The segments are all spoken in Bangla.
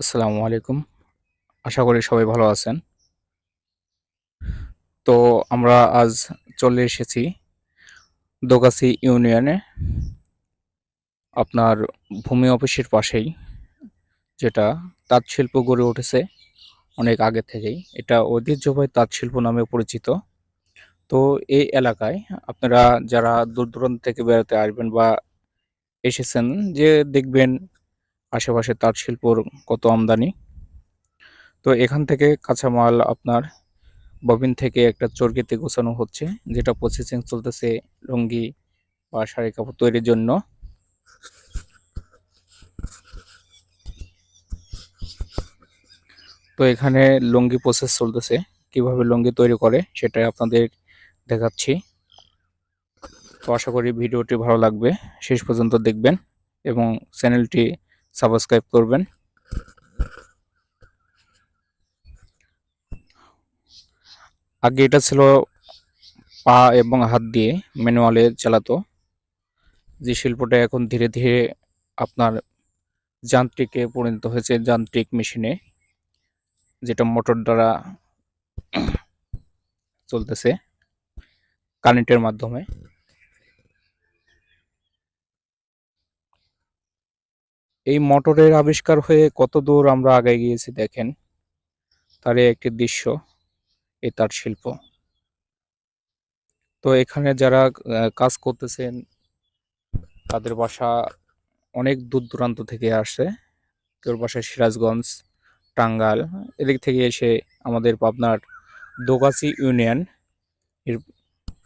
আসসালামু আলাইকুম। আশা করি সবাই ভালো আছেন। তো আমরা আজ চলে এসেছি দোগাছি ইউনিয়নে, আপনার ভূমি অফিসের পাশেই, যেটা তাঁত শিল্প গড়ে উঠেছে অনেক আগে থেকেই। এটা ঐতিহ্যবাহী তাঁত শিল্প নামে পরিচিত। তো এই এলাকায় আপনারা যারা দূর দূরান্ত থেকে বেড়াতে আসবেন বা এসেছেন, যে দেখবেন আশেপাশে তাঁত শিল্পর কত আমদানি? তো এখান থেকে কাঁচামাল আপনার ববিন থেকে একটা চর্কিতে গোছানো হচ্ছে, যেটা প্রসেসিং চলতেছে লুঙ্গি বা শাড়ি কাপড় তৈরির জন্য। তো এখানে লুঙ্গি প্রসেস চলতেছে, কীভাবে লুঙ্গি তৈরি করে সেটাই আপনাদের দেখাচ্ছি। তো আশা করি ভিডিওটি ভালো লাগবে, শেষ পর্যন্ত দেখবেন এবং চ্যানেলটি সাবস্ক্রাইব করবেন। আগে এটা ছিল পা এবং হাত দিয়ে ম্যানুয়ালে চালাতো। যে শিল্পটা এখন ধীরে ধীরে আপনার যান্ত্রিকে পরিণত হয়েছে, যান্ত্রিক মেশিনে, যেটা মোটর দ্বারা চলতেছে কারেন্টের মাধ্যমে। এই মোটরের আবিষ্কার হয়ে কত দূর আমরা আগে গিয়েছি দেখেন। তার একটি দৃশ্য এই তাঁত শিল্প। তো এখানে যারা কাজ করতেছেন, তাদের বাসা অনেক দূর দূরান্ত থেকে আসে কেউ বাসা সিরাজগঞ্জ টাঙ্গাল এদিক থেকে এসে আমাদের পাবনার দোগাছি ইউনিয়ন এর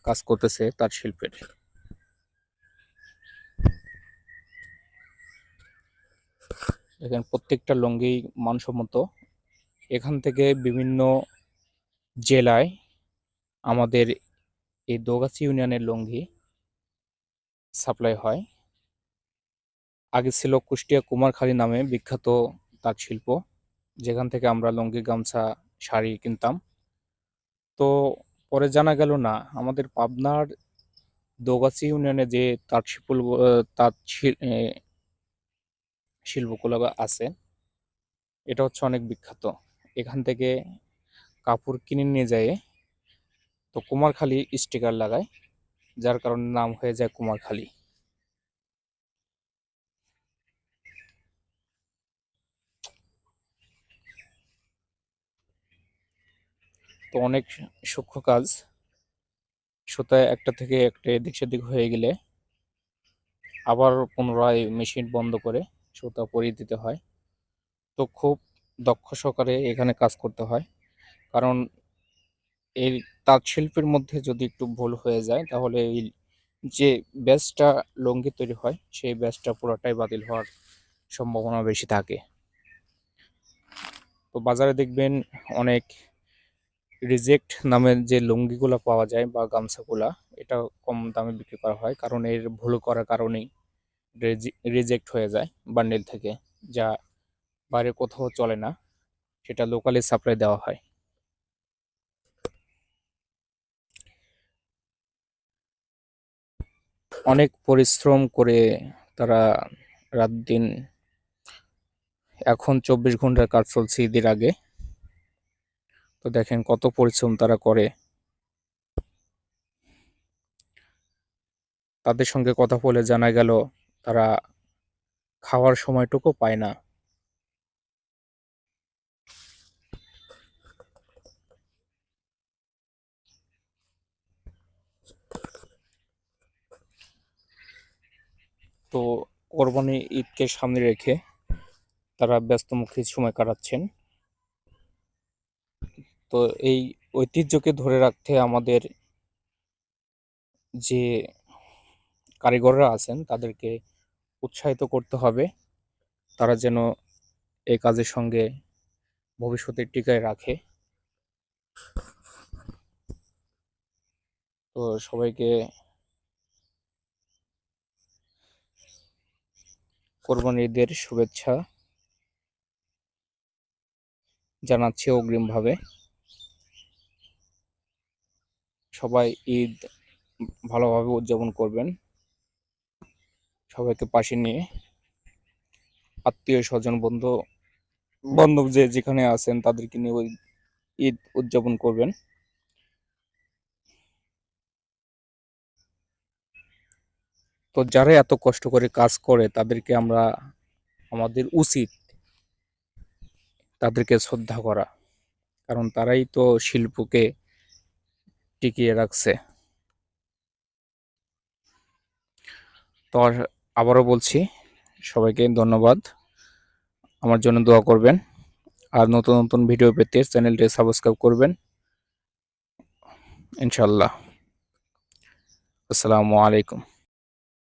কাজ করতেছে তার শিল্পের। দেখেন, প্রত্যেকটা লুঙ্গি মানসম্মত। এখান থেকে বিভিন্ন জেলায় আমাদের এই দোগাছি ইউনিয়নের লুঙ্গি সাপ্লাই হয়। আগে ছিল কুষ্টিয়া কুমারখালী নামে বিখ্যাত তাঁত শিল্প, যেখান থেকে আমরা লুঙ্গি, গামছা, শাড়ি কিনতাম। তো পরে জানা গেল না, আমাদের পাবনার দোগাছি ইউনিয়নে যে তাঁত শিল্প, তাঁত শিল্পগুলো আছে। এটা হচ্ছে অনেক বিখ্যাত। এখান থেকে কাপড় কিনে নিয়ে যায়। তো কুমারখালী স্টিকার লাগায়, যার কারণে নাম হয়ে যায় কুমারখালী। তো অনেক সূক্ষ্ম কাজ। সুতায় একটা থেকে একটা এদিক সেদিক হয়ে গেলে আবার পুনরায় মেশিন বন্ধ করে সুতা পরিয়ে দিতে হয়। তো খুব দক্ষ সহকারে এখানে কাজ করতে হয়। কারণ এই তাঁত শিল্পের মধ্যে যদি একটু ভুল হয়ে যায়, তাহলে এই যে ব্যাচটা লুঙ্গি তৈরি হয়, সেই ব্যাচটা পুরোটাই বাতিল হওয়ার সম্ভাবনা বেশি থাকে। তো বাজারে দেখবেন অনেক রিজেক্ট নামের যে লুঙ্গিগুলো পাওয়া যায় বা গামছাগুলা, এটা কম দামে বিক্রি করা হয়। কারণ এর ভুল করার কারণেই রিজেক্ট হয়ে যায় বান্ডেল থেকে, যা বাইরে কোথাও চলে না, সেটা লোকালি সাপ্লাই দেওয়া হয়। অনেক পরিশ্রম করে তারা রাত দিন, এখন চব্বিশ ঘণ্টার কাজ চলছে ঈদের আগে। তো দেখেন কত পরিশ্রম তারা করে। তাদের সঙ্গে কথা বলে জানা গেল তারা খাওয়ার সময়টুকু পায় না। তো কোরবানি ঈদকে সামনে রেখে তারা ব্যস্তমুখী সময় কাটাচ্ছেন। তো এই ঐতিহ্যকে ধরে রাখতে আমাদের যে কারিগররা আছেন তাদেরকে উৎসাহিত করতে হবে। তারা যেন এই কাজের সঙ্গে ভবিষ্যতে টিকায় রাখে। তো সবাইকে কোরবানি ঈদের শুভেচ্ছা জানাচ্ছি অগ্রিমভাবে। সবাই ঈদ ভালোভাবে উদযাপন করবেন। সবাইকে পাশে নিয়ে আত্মীয় স্বজন বন্ধু, বান্ধব যে যেখানে আছেন তাদেরকে নিয়ে ওই ঈদ উদযাপন করবেন। তো যারা এত কষ্ট করে কাজ করে তাদেরকে আমরা, আমাদের উচিত তাদেরকে শ্রদ্ধা করা, কারণ তারাই তো শিল্পকে টিকিয়ে রাখছে। তো আবারও বলছি, সবাইকে ধন্যবাদ। আমার জন্য দোয়া করবেন। আর নতুন নতুন ভিডিও পেতে চ্যানেলটি সাবস্ক্রাইব করবেন। ইনশাল্লাহ আসসালামু আলাইকুম।